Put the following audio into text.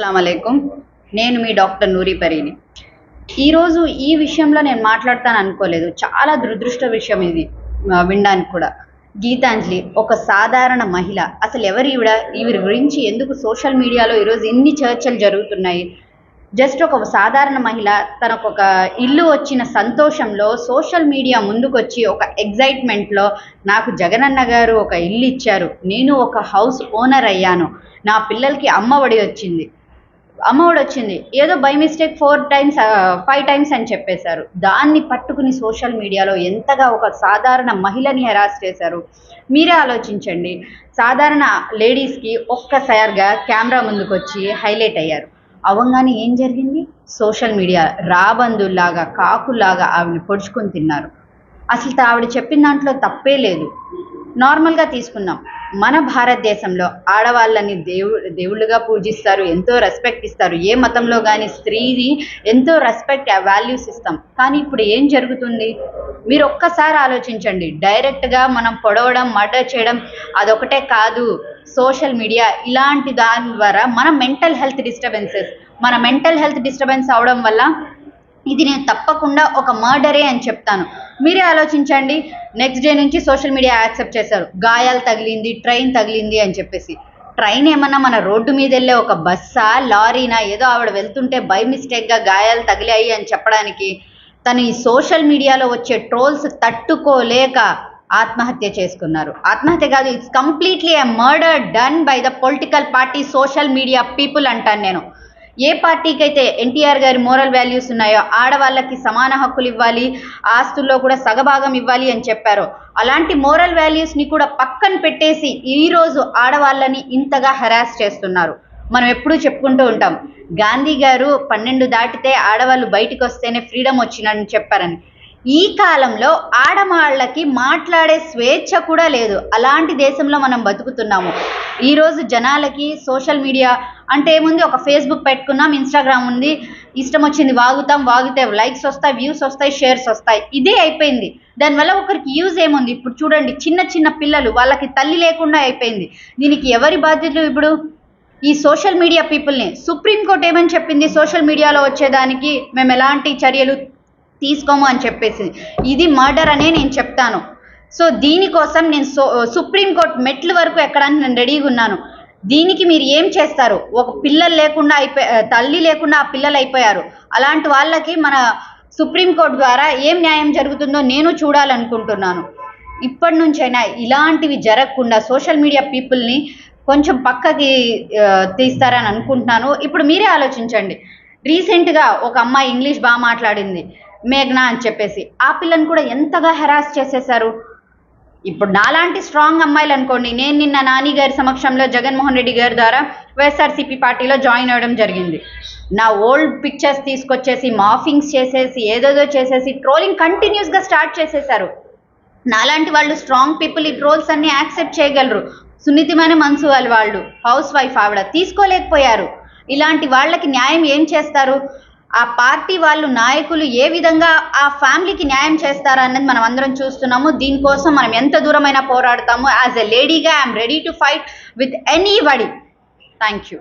అస్సలం నేను మీ డాక్టర్ నూరి పరీని. ఈరోజు ఈ విషయంలో నేను మాట్లాడతాను అనుకోలేదు. చాలా దురదృష్ట విషయం ఇది వినడానికి కూడా. గీతాంజలి ఒక సాధారణ మహిళ. అసలు ఎవరు ఈవిడ? ఈవిడ గురించి ఎందుకు సోషల్ మీడియాలో ఈరోజు ఇన్ని చర్చలు జరుగుతున్నాయి? జస్ట్ ఒక సాధారణ మహిళ తనకు ఒక ఇల్లు వచ్చిన సంతోషంలో సోషల్ మీడియా ముందుకొచ్చి ఒక ఎగ్జైట్మెంట్లో నాకు జగనన్న గారు ఒక ఇల్లు ఇచ్చారు. నేను ఒక హౌస్ ఓనర్ అయ్యాను. నా పిల్లలకి అమ్మఒడి వచ్చింది. అమ్మఒడి వచ్చింది ఏదో by mistake four times five times అని చెప్పేశారు. దాన్ని పట్టుకుని సోషల్ మీడియాలో ఎంతగా ఒక సాధారణ మహిళని హెరాస్ చేశారు? మీరే ఆలోచించండి. సాధారణ లేడీస్కి ఒక్కసారిగా కెమెరా ముందుకు వచ్చి హైలైట్ అయ్యారు. అవంగానే ఏం జరిగింది? సోషల్ మీడియా రాబందుల్లాగా కాకుల్లాగా ఆవిడని పొడుచుకొని తిన్నారు. అసలు ఆవిడ చెప్పిన దాంట్లో తప్పే లేదు. నార్మల్గా తీసుకున్నాం మన భారతదేశంలో ఆడవాళ్ళని దేవు దేవుళ్ళుగా పూజిస్తారు ఎంతో రెస్పెక్ట్ ఇస్తారు. ఏ మతంలో కానీ స్త్రీని ఎంతో రెస్పెక్ట్ వాల్యూస్ ఇస్తాం. కానీ ఇప్పుడు ఏం జరుగుతుంది? మీరు ఒక్కసారి ఆలోచించండి. డైరెక్ట్గా మనం పొడవడం మర్డర్ చేయడం అదొకటే కాదు. సోషల్ మీడియా ఇలాంటి దాని ద్వారా మన మెంటల్ హెల్త్ డిస్టర్బెన్సెస్ మన మెంటల్ హెల్త్ డిస్టర్బెన్స్ అవడం వల్ల ఇది నేను తప్పకుండా ఒక మర్డరే అని చెప్తాను. మీరే ఆలోచించండి. నెక్స్ట్ డే నుంచి సోషల్ మీడియా యాక్సెప్ట్ చేశారు. గాయాలు తగిలింది ట్రైన్ తగిలింది అని చెప్పేసి. ట్రైన్ ఏమన్నా మన రోడ్డు మీద వెళ్ళే ఒక బస్సా లారీనా ఏదో ఆవిడ వెళ్తుంటే బై మిస్టేక్గా గాయాలు తగిలాయి అని చెప్పడానికి తను ఈ సోషల్ మీడియాలో వచ్చే ట్రోల్స్ తట్టుకోలేక ఆత్మహత్య చేసుకున్నారు. ఆత్మహత్య కాదు it's completely a murder done by the political party social media people అంటాను నేను. ఏ పార్టీకి అయితే ఎన్టీఆర్ గారి మోరల్ వాల్యూస్ ఉన్నాయో ఆడవాళ్ళకి సమాన హక్కులు ఇవ్వాలి ఆస్తుల్లో కూడా సగభాగం ఇవ్వాలి అని చెప్పారు. అలాంటి మోరల్ వాల్యూస్ని కూడా పక్కన పెట్టేసి ఈరోజు ఆడవాళ్ళని ఇంతగా హెరాస్ చేస్తున్నారు. మనం ఎప్పుడూ చెప్పుకుంటూ ఉంటాం గాంధీ గారు పన్నెండు దాటితే ఆడవాళ్ళు బయటికి వస్తేనే ఫ్రీడమ్ వచ్చిందని చెప్పారని. ఈ కాలంలో ఆడవాళ్ళకి మాట్లాడే స్వేచ్ఛ కూడా లేదు. అలాంటి దేశంలో మనం బతుకుతున్నాము. ఈరోజు జనాలకి సోషల్ మీడియా అంటే ఏముంది? ఒక ఫేస్బుక్ పెట్టుకున్నాం ఇన్స్టాగ్రామ్ ఉంది. ఇష్టం వచ్చింది వాగుతాం వాగితే లైక్స్ వస్తాయి వ్యూస్ వస్తాయి షేర్స్ వస్తాయి. ఇదే అయిపోయింది. దానివల్ల ఒకరికి యూజ్ ఏముంది? ఇప్పుడు చూడండి చిన్న చిన్న పిల్లలు వాళ్ళకి తల్లి లేకుండా అయిపోయింది. దీనికి ఎవరి బాధ్యతలు ఇప్పుడు? ఈ సోషల్ మీడియా పీపుల్ని. సుప్రీంకోర్టు ఏమని చెప్పింది? సోషల్ మీడియాలో వచ్చేదానికి మేము ఎలాంటి చర్యలు తీసుకోము అని చెప్పేసి. ఇది మర్డర్ అనే నేను చెప్తాను. సో దీనికోసం నేను సో సుప్రీంకోర్టు మెట్ల వరకు ఎక్కడానికి నేను రెడీగా ఉన్నాను. దీనికి మీరు ఏం చేస్తారు? ఒక పిల్లలు లేకుండా అయిపోయి తల్లి లేకుండా ఆ పిల్లలు అయిపోయారు. అలాంటి వాళ్ళకి మన సుప్రీంకోర్టు ద్వారా ఏం న్యాయం జరుగుతుందో నేను చూడాలనుకుంటున్నాను. ఇప్పటి నుంచైనా ఇలాంటివి జరగకుండా సోషల్ మీడియా పీపుల్ని కొంచెం పక్కకి తీస్తారని అనుకుంటున్నాను. ఇప్పుడు మీరే ఆలోచించండి. రీసెంట్గా ఒక అమ్మాయి ఇంగ్లీష్ బాగా మాట్లాడింది. మేఘ్నా అని చెప్పేసి. ఆ పిల్లని కూడా ఎంతగా హెరాస్ చేసేశారు? ఇప్పుడు నాలాంటి స్ట్రాంగ్ అమ్మాయిలు అనుకోండి నేను నిన్న నాని గారి సమక్షంలో జగన్మోహన్ రెడ్డి గారి ద్వారా వైఎస్ఆర్సీపీ పార్టీలో జాయిన్ అవ్వడం జరిగింది. నా ఓల్డ్ పిక్చర్స్ తీసుకొచ్చేసి మాఫింగ్స్ చేసేసి ఏదేదో చేసేసి ట్రోలింగ్ కంటిన్యూస్గా స్టార్ట్ చేసేశారు. నాలాంటి వాళ్ళు స్ట్రాంగ్ పీపుల్ ఈ ట్రోల్స్ అన్ని యాక్సెప్ట్ చేయగలరు. సున్నితమైన మనసు వాళ్ళు వాళ్ళు హౌస్ వైఫ్ ఆవిడ తీసుకోలేకపోయారు. ఇలాంటి వాళ్ళకి న్యాయం ఏం చేస్తారు? ఆ పార్టీ వాళ్ళు నాయకులు ఏ విధంగా ఆ ఫ్యామిలీకి న్యాయం చేస్తారా అన్నది మనం అందరం చూస్తున్నాము. దీనికోసం మనం ఎంత దూరమైనా పోరాడతాము. As a లేడీగా I'm ready to fight with anybody thank you